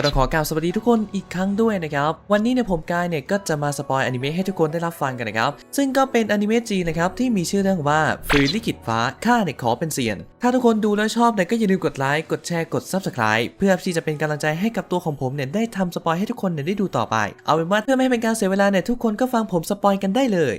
ก็ต้องขอกล่าวสวัสดีทุกคนอีกครั้งด้วยนะครับ วันนี้เนี่ยผมกายเนี่ยก็จะมาสปอยอนิเมะให้ทุกคนได้รับฟังกันนะครับ ซึ่งก็เป็นอนิเมะจีนนะครับที่มีชื่อเรื่องว่าฝืนลิขิตฟ้าข้าเนี่ยขอเป็นเซียน ถ้าทุกคนดูแล้วชอบเนี่ยก็อย่าลืมกดไลค์กดแชร์กด subscribe เพื่อที่จะเป็นกำลังใจให้กับตัวของผมเนี่ยได้ทำสปอยให้ทุกคนเนี่ยได้ดูต่อไป เอาเป็นว่าเพื่อไม่ให้เป็นการเสียเวลาเนี่ยทุกคนก็ฟังผมสปอยกันได้เลย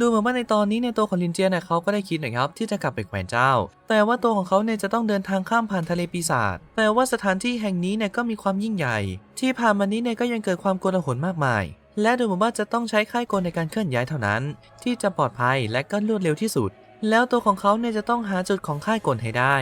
ดูเหมือนว่าในตอนนี้ในตัวของลินเจียเนี่ยเขาก็ได้คิดนะครับที่จะกลับไปแขวนเจ้า แต่ว่าตัวของเขาเนี่ยจะต้องเดินทางข้ามผ่านทะเลปีศาจแต่ว่าสถานที่แห่งนี้เนี่ยก็มีความยิ่งใหญ่ ที่ผ่านมานี้เนี่ยก็ยังเกิดความโกลาหลมากมาย และดูเหมือนว่าจะต้องใช้ค่ายกลในการเคลื่อนย้ายเท่านั้น ที่จะปลอดภัยและก็รวดเร็วที่สุด แล้วตัวของเขาเนี่ยจะต้องหาจุดของค่ายกลให้ได้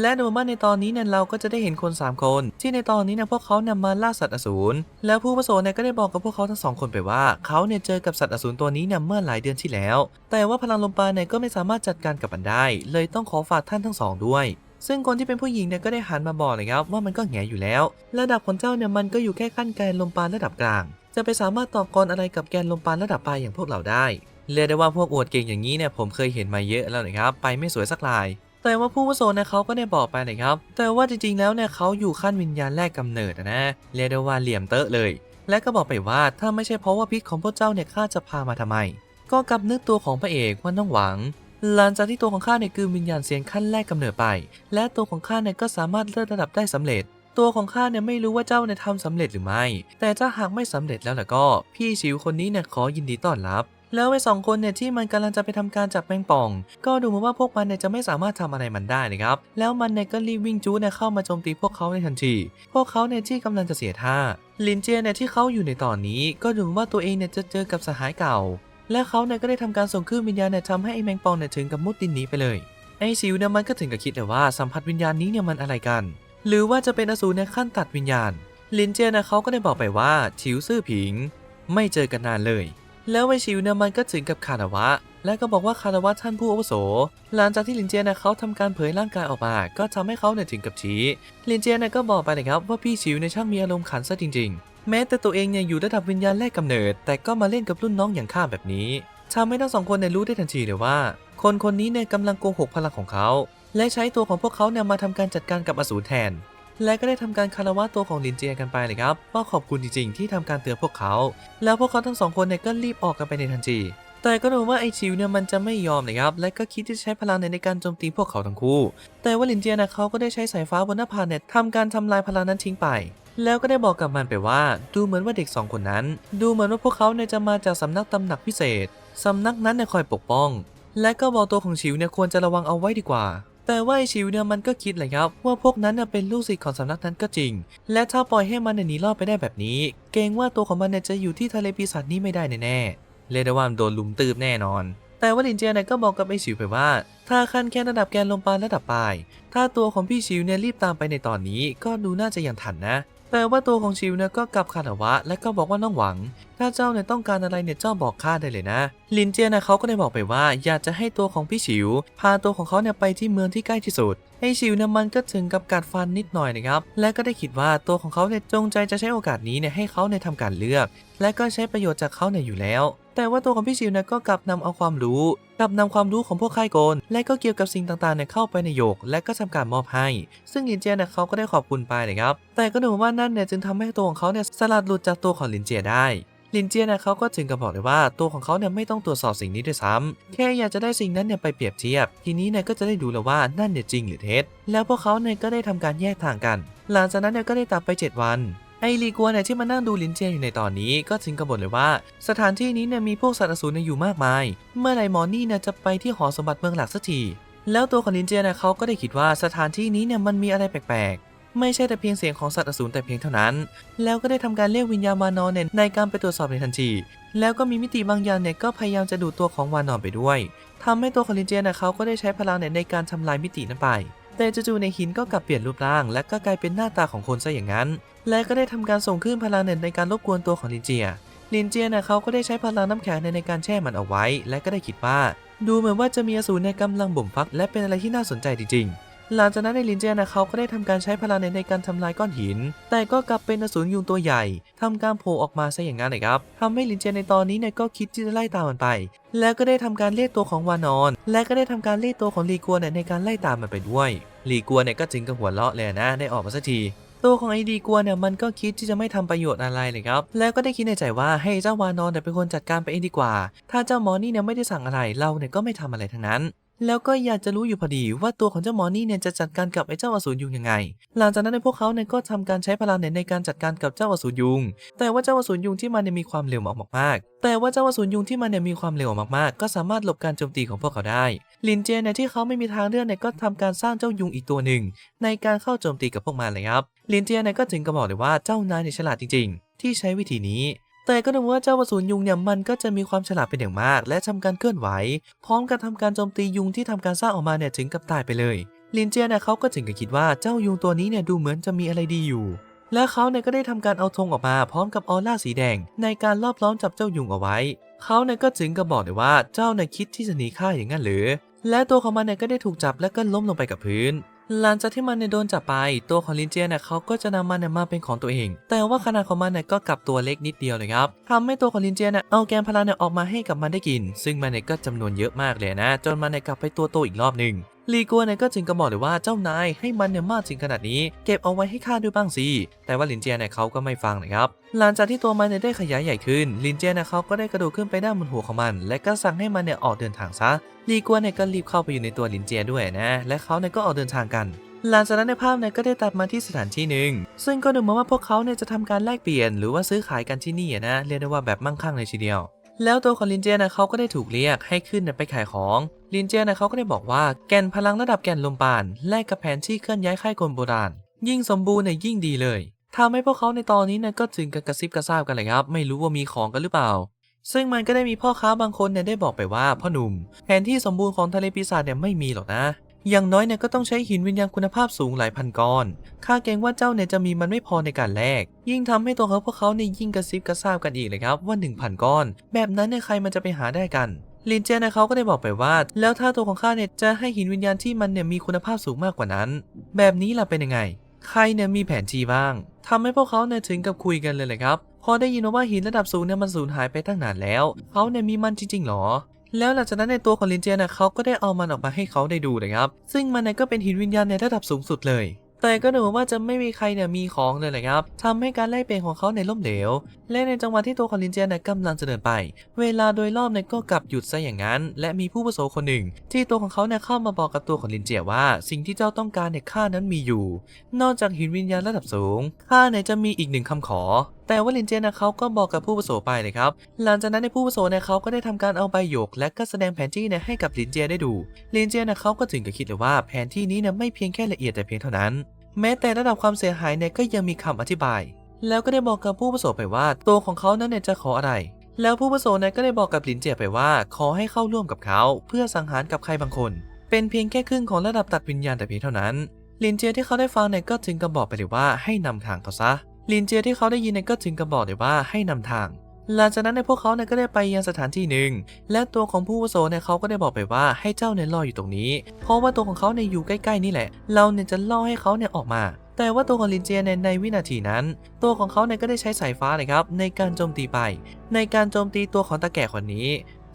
และดูมือนว่าในตอนนี้เนี่ยเราก็จะได้เห็นคน 3 คน ที่ในตอนนี้เนี่ยพวกเขานำมาล่าสัตว์อสูรแล้วผู้ประสบเนี่ยก็ได้บอกกับพวกเขาทั้งสองคนไปว่าเขาเนี่ยเจอกับสัตว์อสูรตัวนี้เนี่ยเมื่อหลายเดือนที่แล้ว แต่ว่าพลังลมปราณเนี่ยก็ไม่สามารถจัดการกับมันได้ เลยต้องขอฝากท่านทั้งสองด้วยซึ่งคนที่เป็นผู้หญิงเนี่ยก็ได้หันมาบอกเลยครับว่ามันก็แหงอยู่แล้ว ระดับของเจ้าเนี่ยมันก็อยู่แค่ขั้นแกนลมปราณระดับกลาง จะไปสามารถตอบกรอะไรกับแกนลมปราณระดับปลายอย่างพวกเราได้เรียกได้ว่าพวกอวดเก่งอย่างนี้เนี่ยผมเคยเห็นมาเยอะแล้วนะครับไปไม่สวยสักลาย แต่ว่าผู้อาวุโสเนี่ยเขาก็ได้บอกไปนะครับ แต่ว่าจริงๆแล้วเนี่ยเขาอยู่ขั้นวิญญาณแรกกำเนิดอะนะเรียกได้ว่าเหลี่ยมเตอะเลย และก็บอกไปว่าถ้าไม่ใช่เพราะว่าพิษของพวกเจ้าเนี่ยข้าจะพามาทำไม ก็กลับนึกตัวของพระเอกว่าน้องหวัง หลังจากที่ตัวของข้าเนี่ยคือวิญญาณเซียนขั้นแรกกำเนิดไป และตัวของข้าเนี่ยก็สามารถเลื่อนระดับได้สำเร็จตัวของข้าเนี่ยไม่รู้ว่าเจ้าเนี่ยทำสำเร็จหรือไม่ แต่ถ้าหากไม่สำเร็จแล้วล่ะก็ พี่ชิวคนนี้เนี่ยขอยินดีต้อนรับ แล้วไอ้สองคนเนี่ยที่มันกำลังจะไปทำการจับแมงป่อง ก็ดูเหมือนว่าพวกมันเนี่ยจะไม่สามารถทำอะไรมันได้นะครับแล้วมันเนี่ยก็รีบวิ่งจู้เนี่ยเข้ามาโจมตีพวกเขาในทันที พวกเขาเนี่ยที่กำลังจะเสียท่าลินเจียเนี่ยที่เขาอยู่ในตอนนี้ ก็ดูเหมือนว่าตัวเองเนี่ยจะเจอกับสหายเก่า และเขาเนี่ยก็ได้ทำการส่งคลื่นวิญญาณเนี่ยทำให้ไอ้แมงป่องเนี่ยถึงกับมุดดินหนีไปเลยไอ้ซิวเนี่ยมันก็ถึงกับคิดเลยว่าสัมผัสวิญญาณนี้เนี่ยมันอะไรกัน หรือว่าจะเป็นอสูรในขั้นตัดวิญญาณลินเจียนะเขาก็ได้บอกไปว่าชิวซื่อผิง ไม่เจอกันนานเลย แล้วไอชิวเนี่ยมันก็ถึงกับคารวะ และก็บอกว่าคารวะท่านผู้อาวุโส หลังจากที่ลินเจียเนี่ยเขาทำการเผยร่างกายออกมา ก็ทำให้เขาเนี่ยถึงกับชี้ลินเจียเนี่ยก็บอกไปนะครับว่าพี่ชิวเนี่ยช่างมีอารมณ์ขันซะจริง ๆ แม้แต่ตัวเองเนี่ยอยู่ระดับวิญญาณแรกกำเนิด แต่ก็มาเล่นกับรุ่นน้องอย่างข้าแบบนี้ทำให้ทั้งสองคนเนี่ยรู้ได้ทันทีเลยว่า คนคนนี้เนี่ยกำลังโกหกพลังของเขา และใช้ตัวของพวกเขาเนี่ยมาทำการจัดการกับอสูรแทน และก็ได้ทำการคารวะตัวของลินเจียกันไปเลยครับว่าขอบคุณจริงๆ ที่ทำการเตือนพวกเขา แล้วพวกเขาทั้งสองคนเนี่ยก็รีบออกกันไปในทันทีแต่ก็ดูว่าไอชิวเนี่ยมันจะไม่ยอมนะครับ และก็คิดที่จะใช้พลังในการโจมตีพวกเขาทั้งคู่ แต่ว่าลินเจียนะเขาก็ได้ใช้สายฟ้าบนหน้าผาเนี่ยทำการทำลายพลังนั้นทิ้งไป แล้วก็ได้บอกกับมันไปว่า ดูเหมือนว่าเด็กสองคนนั้น ดูเหมือนว่าพวกเขาเนี่ยจะมาจากสำนักตำหนักพิเศษสำนักนั้นเนี่ยคอยปกป้อง และก็บอกตัวของชิวเนี่ยควรจะระวังเอาไว้ดีกว่า แต่ว่าไอชิวเนี่ยมันก็คิดเลยครับ ว่าพวกนั้นน่ะเป็นลูกศิษย์ของสำนักนั้นก็จริง และถ้าปล่อยให้มันหนีรอดไปได้แบบนี้ เกรงว่าตัวของมันเนี่ยจะอยู่ที่ทะเลปีศาจนี้ไม่ได้แน่ๆเรียกได้ว่าโดนลุมตืบแน่นอน แต่ว่าลินเจียเนี่ยก็บอกกับไอชิวไปว่า ถ้าขั้นแค่ระดับแกนลมปราณระดับปลาย ถ้าตัวของพี่ชิวเนี่ยรีบตามไปในตอนนี้ก็ดูน่าจะยังทันนะ แต่ว่าตัวของชิวเนี่ยก็กลับคารวะ และก็บอกว่าน้องหวัง ถ้าเจ้าเนี่ยต้องการอะไรเนี่ยเจ้าบอกข้าได้เลยนะ ลินเจียนะเขาก็ได้บอกไปว่า อยากจะให้ตัวของพี่ชิว พาตัวของเขาเนี่ยไปที่เมืองที่ใกล้ที่สุดไอชิวเนี่ยมันก็ถึงกับกัดฟันนิดหน่อยนะครับ และก็ได้คิดว่าตัวของเขาเนี่ยจงใจจะใช้โอกาสนี้เนี่ยให้เขาเนี่ยทำการเลือก และก็ใช้ประโยชน์จากเขาเนี่ยอยู่แล้ว แต่ว่าตัวของพี่ชิวเนี่ยก็กลับนำเอาความรู้กลับนำความรู้ของพวกค่ายโกน และก็เกี่ยวกับสิ่งต่างๆเนี่ยเข้าไปในโยก และก็ทำการมอบให้ ซึ่งลินเจียเนี่ยเขาก็ได้ขอบคุณไปนะครับ แต่ก็ดูเหมือนว่านั่นเนี่ยจึงทำให้ตัวของเขาเนี่ยสลัดหลุดจากตัวของลินเจียได้ลินเจียเนี่ยเขาก็ถึงกับบอกเลยว่าตัวของเขาเนี่ยไม่ต้องตรวจสอบสิ่งนี้ด้วยซ้ำแค่อยากจะได้สิ่งนั้นเนี่ยไปเปรียบเทียบ ทีนี้เนี่ยก็จะได้ดูแล้วว่านั่นเนี่ยจริงหรือเท็จแล้วพวกเขาเนี่ยก็ได้ทำการแยกทางกัน หลังจากนั้นเนี่ยก็ได้ตัดไป 7 วัน ไอรีกัวเนี่ยที่มานั่งดูลินเจียอยู่ในตอนนี้ก็ถึงกับบ่นเลยว่า สถานที่นี้เนี่ยมีพวกสัตว์อสูรเนี่ยอยู่มากมาย เมื่อไรมอนนี่เนี่ยจะไปที่หอสมบัติเมืองหลักสักทีแล้วตัวของลินเจียเนี่ยเขาก็ได้คิดว่าสถานที่นี้เนี่ยมันมีอะไรแปลกๆ ไม่ใช่แต่เพียงเสียงของสัตว์อสูรแต่เพียงเท่านั้น แล้วก็ได้ทำการเรียกวิญญาณมานอนเนี่ยในการไปตรวจสอบในทันที แล้วก็มีมิติบางอย่างเนี่ยก็พยายามจะดูดตัวของวานอนไปด้วยทำให้ตัวของลินเจียเนี่ยเขาก็ได้ใช้พลังเนี่ยในการทำลายมิตินั้นไป แต่จู่ๆในหินก็กลับเปลี่ยนรูปร่าง และก็กลายเป็นหน้าตาของคนซะอย่างนั้น และก็ได้ทำการส่งคลื่นพลังเน็ตในการรบกวนตัวของลินเจียลินเจียนะเขาก็ได้ใช้พลังน้ำแข็งในการแช่มันเอาไว้ และก็ได้คิดว่า ดูเหมือนว่าจะมีอสูรในกำลังบ่มฟัก และเป็นอะไรที่น่าสนใจจริงๆ หลังจากนั้นในลินเจียนะเขาก็ได้ทำการใช้พลังในการทำลายก้อนหิน แต่ก็กลับเป็นอสูรยุงตัวใหญ่ทำการโผล่ออกมาซะอย่างนั้นนะครับทำให้ลินเจียในตอนนี้เนี่ยก็คิดที่จะไล่ตามมันไป แล้วก็ได้ทำการเรียกตัวของวานอน และก็ได้ทำการเรียกตัวของลีกัวเนี่ยในการไล่ตามมันไปด้วยลีกัวเนี่ยก็จึงกับหัวเราะเลยนะได้ออกมาสักทีตัวของไอดีกัวเนี่ยมันก็คิดที่จะไม่ทำประโยชน์อะไรเลยครับ แล้วก็ได้คิดในใจว่าให้เจ้าวานอนเนี่ยเป็นคนจัดการไปเองดีกว่า ถ้าเจ้ามอนี่เนี่ยไม่ได้สั่งอะไรเราเนี่ยก็ไม่ทำอะไรทั้งนั้น แล้วก็อยากจะรู้อยู่พอดีว่าตัวของเจ้าหมอนี่เนี่ยจะจัดการกับไอ้เจ้าอสูรยุงยังไง หลังจากนั้นในพวกเขาเนี่ยก็ทำการใช้พลังเนี่ยในการจัดการกับเจ้าอสูรยุง แต่ว่าเจ้าอสูรยุงที่มันเนี่ยมีความเร็วมากๆแต่ว่าเจ้าอสูรยุงที่มันเนี่ยมีความเร็วมากๆ ก็สามารถหลบการโจมตีของพวกเขาได้ลินเจเนี่ยที่เขาไม่มีทางเลือกเนี่ยก็ทำการสร้างเจ้ายุงอีกตัวหนึ่ง ในการเข้าโจมตีกับพวกมันเลยครับลินเจเนี่ยก็ถึงกับบอกเลยว่าเจ้านายเนี่ยฉลาดจริง ๆ ที่ใช้วิธีนี้ แต่ก็ดูว่าเจ้าอสูรยุงเนี่ยมันก็จะมีความฉลาดเป็นอย่างมาก และทำการเคลื่อนไหว พร้อมกับทำการโจมตียุงที่ทำการสร้างออกมาเนี่ยถึงกับตายไปเลยลินเจียเนี่ยเขาก็ถึงกับคิดว่าเจ้ายุงตัวนี้เนี่ยดูเหมือนจะมีอะไรดีอยู่ และเขาเนี่ยก็ได้ทำการเอาธงออกมาพร้อมกับออร่าสีแดง ในการรอบล้อมจับเจ้ายุงเอาไว้ เขาเนี่ยก็ถึงกับบอกเลยว่าเจ้าเนี่ยคิดที่จะหนีข้าอย่างนั้นหรือ และตัวของมันเนี่ยก็ได้ถูกจับและก็ล้มลงไปกับพื้น หลังจากที่มันเนี่ยโดนจับไปตัวของลินเจียเนี่ยเขาก็จะนำมันเนี่ยมาเป็นของตัวเอง แต่ว่าขนาดของมันเนี่ยก็กลับตัวเล็กนิดเดียวเลยครับทำให้ตัวของลินเจียเนี่ยเอาแกนพลังเนี่ยออกมาให้กับมันได้กิน ซึ่งมันเนี่ยก็จำนวนเยอะมากเลยนะ จนมันเนี่ยกลับไปตัวโตอีกรอบหนึ่ง ลีกัวเนี่ยก็จึงกระบอกเลยว่าเจ้านายให้มันเนี่ยมากถึงขนาดนี้ เก็บเอาไว้ให้ข้าด้วยบ้างสิแต่ว่าลินเจียเนี่ยเขาก็ไม่ฟังนะครับหลังจากที่ตัวมันเนี่ยได้ขยายใหญ่ขึ้น ลินเจียเนี่ยเขาก็ได้กระโดดขึ้นไปด้านบนหัวของมัน และก็สั่งให้มันเนี่ยออกเดินทางซะลีกัวเนี่ยก็รีบเข้าไปอยู่ในตัวลินเจียด้วยนะและเขาเนี่ยก็ออกเดินทางกันหลังจากนั้นในภาพเนี่ยก็ได้ตัดมาที่สถานที่หนึ่ง ซึ่งก็ดูเหมือนว่าพวกเขาเนี่ยจะทำการแลกเปลี่ยนหรือว่าซื้อขายกันที่นี่นะเรียกได้ว่าแบบมั่งคั่งเลยทีเดียว แล้วตัวของลินเจียนะเขาก็ได้ถูกเรียกให้ขึ้นไปขายของ ลินเจียนะเขาก็ได้บอกว่าแก่นพลังระดับแก่นลมปานแลกกับแผนที่เคลื่อนย้ายค่ายกลโบราณ ยิ่งสมบูรณ์เนี่ยยิ่งดีเลยทำให้พวกเขาในตอนนี้นี่ยก็ถึงกับกระซิบกระซาบกันเลยครับ ไม่รู้ว่ามีของกันหรือเปล่า ซึ่งมันก็ได้มีพ่อค้าบางคนเนี่ยได้บอกไปว่าพ่อหนุ่ม แผนที่สมบูรณ์ของทะเลปีศาจเนี่ยไม่มีหรอกนะ อย่างน้อยเนี่ยก็ต้องใช้หินวิญญาณคุณภาพสูงหลายพันก้อนข้าเกรงว่าเจ้าเนี่ยจะมีมันไม่พอในการแลก ยิ่งทำให้ตัวเขาพวกเขาเนี่ยยิ่งกระซิบกระซาบกันอีกเลยครับว่า 1,000 ก้อน แบบนั้นเนี่ยใครมันจะไปหาได้กันลินเจนเขาก็ได้บอกไปว่า แล้วถ้าตัวของข้าเนี่ยจะให้หินวิญญาณที่มันเนี่ยมีคุณภาพสูงมากกว่านั้น แบบนี้ล่ะเป็นยังไง ใครเนี่ยมีแผนที่บ้างทำให้พวกเขาเนี่ยถึงกับคุยกันเลยเลยครับพอได้ยินว่าหินระดับสูงเนี่ยมันสูญหายไปตั้งนานแล้ว เขาเนี่ยมีมันจริงๆหรอ แล้วหลังจากนั้นในตัวของลินเจียนะเขาก็ได้เอามันออกมาให้เขาได้ดูนะครับ ซึ่งมันก็เป็นหินวิญญาณในระดับสูงสุดเลย แต่ก็ดูเหมือนว่าจะไม่มีใครเนี่ยมีของเลยแหละครับทำให้การไล่เปลี่ยนของเขาในล่มเหลว และในจังหวะที่ตัวของลินเจียนกำลังจะเดินไป เวลาโดยรอบเนี่ยก็กลับหยุดซะอย่างนั้น และมีผู้ประสบคนหนึ่ง ที่ตัวของเขาเนี่ยเข้ามาบอกกับตัวของลินเจียว่า สิ่งที่เจ้าต้องการเนี่ยข้านั้นมีอยู่ นอกจากหินวิญญาณระดับสูงข้าเนี่ยจะมีอีกหนึ่งคำขอแต่ว่าลินเจียนะเขาก็บอกกับผู้ประสบไปเลยครับ หลังจากนั้นในผู้ประสบเนี่ยเขาก็ได้ทำการเอาใบหยก และก็แสดงแผนที่เนี่ยให้กับลินเจียได้ดูลินเจียนะเขาก็ถึงกับคิดเลยว่าแผนที่นี้เนี่ยไม่เพียงแค่ละเอียดแต่เพียงเท่านั้น แม้แต่ระดับความเสียหายเนี่ยก็ยังมีคำอธิบาย แล้วก็ได้บอกกับผู้ประสบไปว่าตัวของเขานั้นเนี่ยจะขออะไร แล้วผู้ประสบเนี่ยก็ได้บอกกับลินเจียไปว่า ขอให้เข้าร่วมกับเขา เพื่อสังหารกับใครบางคน เป็นเพียงแค่ครึ่งของระดับตัดวิญญาณแต่เพียงเท่านั้นลินเจียที่เขาได้ฟังเนี่ยก็ถึงกับบอกไปเลยว่าให้นำทางเขาซะ ลินเจียที่เขาได้ยินเนี่ยก็ถึงกับบอกเลยว่าให้นำทาง หลังจากนั้นในพวกเขาเนี่ยก็ได้ไปยังสถานที่หนึ่ง และตัวของผู้วุโสเนี่ยเขาก็ได้บอกไปว่าให้เจ้าเนี่ยรออยู่ตรงนี้ เพราะว่าตัวของเขาเนี่ยอยู่ใกล้ๆนี่แหละ เราเนี่ยจะล่อให้เขาเนี่ยออกมาแต่ว่าตัวของลินเจียเนี่ยในวินาทีนั้น ตัวของเขาเนี่ยก็ได้ใช้สายฟ้าเลยครับในการโจมตีไป ในการโจมตีตัวของตาแก่คนนี้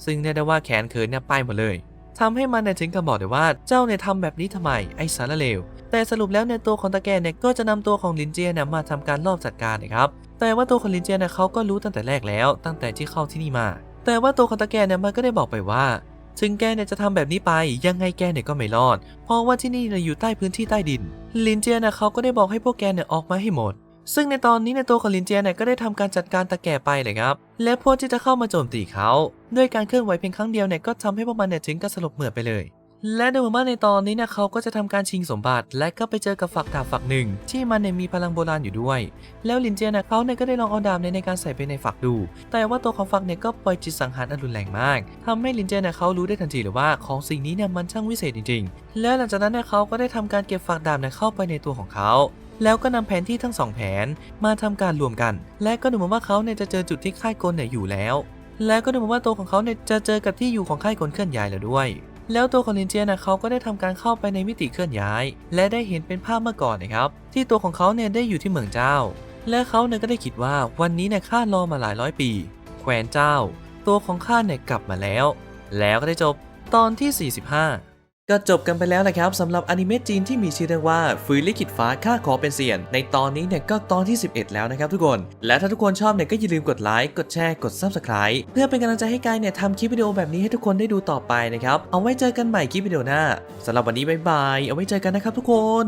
ซึ่งเรียกได้ว่าแขนเขินเนี่ยไปหมดเลยทำให้มันเนี่ยถึงกับบอกเลยว่าเจ้าเนี่ยทำแบบนี้ทำไมไอ้สารเลว แต่สรุปแล้วในตัวของตาแกเนี่ยก็จะนำตัวของลินเจียเนี่ยมาทำการลอบจัดการนะครับแต่ว่าตัวของลินเจียเนี่ยเขาก็รู้ตั้งแต่แรกแล้ว ตั้งแต่ที่เข้าที่นี่มา แต่ว่าตัวของตาแกเนี่ยมันก็ได้บอกไปว่า ถึงแกเนี่ยจะทำแบบนี้ไปยังไงแกเนี่ยก็ไม่รอด เพราะว่าที่นี่เนี่ยอยู่ใต้พื้นที่ใต้ดิน ลินเจียเนี่ยเขาก็ได้บอกให้พวกแกเนี่ยออกมาให้หมดซึ่งในตอนนี้ในตัวของลินเจียเนี่ยก็ได้ทำการจัดการตาแก่ไปเลยครับ และพวกที่จะเข้ามาโจมตีเขา ด้วยการเคลื่อนไหวเพียงครั้งเดียวเนี่ยก็ทำให้พวกมันเนี่ยถึงกับสลบเหมือดไปเลย และดูเหมือนว่าในตอนนี้นี่ยเขาก็จะทำการชิงสมบัติ และก็ไปเจอกับฝักดาบฝักหนึ่ง ที่มันเนี่ยมีพลังโบราณอยู่ด้วย แล้วลินเจียนี่ยเขาเนี่ยก็ได้ลองเอาดาบเนี่ยในการใส่ไปในฝักดู แต่ว่าตัวของฝักเนี่ยก็ปล่อยจิตสังหารอันรุนแรงมากทำให้ลินเจียนี่ยเขารู้ได้ทันทีเลยว่าของสิ่งนี้เนี่ยมันช่างวิเศษจริง ๆ แล้วหลังจากนั้นเนี่ยเขาก็ได้ทำการเก็บฝักดาบเนี่ยเข้าไปในตัวของเขาแล้วก็นำแผนที่ทั้งสองแผนมาทำการรวมกัน และก็ดูเหมือนว่าเขาเนี่ยจะเจอจุดที่ค่ายกลเนี่ยอยู่แล้ว แล้วก็ดูเหมือนว่าตัวของเขาเนี่ยจะเจอกับที่อยู่ของค่ายกลเคลื่อนย้ายแล้วด้วย แล้วตัวของลินเจียนะเขาก็ได้ทำการเข้าไปในมิติเคลื่อนย้าย และได้เห็นเป็นภาพเมื่อก่อนนะครับ ที่ตัวของเขาเนี่ยได้อยู่ที่เมืองเจ้า และเขาเนี่ยก็ได้คิดว่าวันนี้เนี่ยข้ารอมาหลายร้อยปี แคว้นเจ้า ตัวของข้าเนี่ยกลับมาแล้ว แล้วก็ได้จบตอนที่ 45 ก็จบกันไปแล้วนะครับสำหรับอนิเมะจีนที่มีชื่อเรื่องว่าฟืนลิขิตฟ้าข้าขอเป็นเสียน ในตอนนี้เนี่ยก็ตอนที่ 11 แล้วนะครับทุกคน และถ้าทุกคนชอบเนี่ยก็อย่าลืมกดไลค์กดแชร์กด Subscribe เพื่อเป็นกำลังใจให้กายเนี่ยทำคลิปวิดีโอแบบนี้ให้ทุกคนได้ดูต่อไปนะครับ เอาไว้เจอกันใหม่คลิปวิดีโอหน้าสำหรับวันนี้บ๊ายบายเอาไว้เจอกันนะครับทุกคน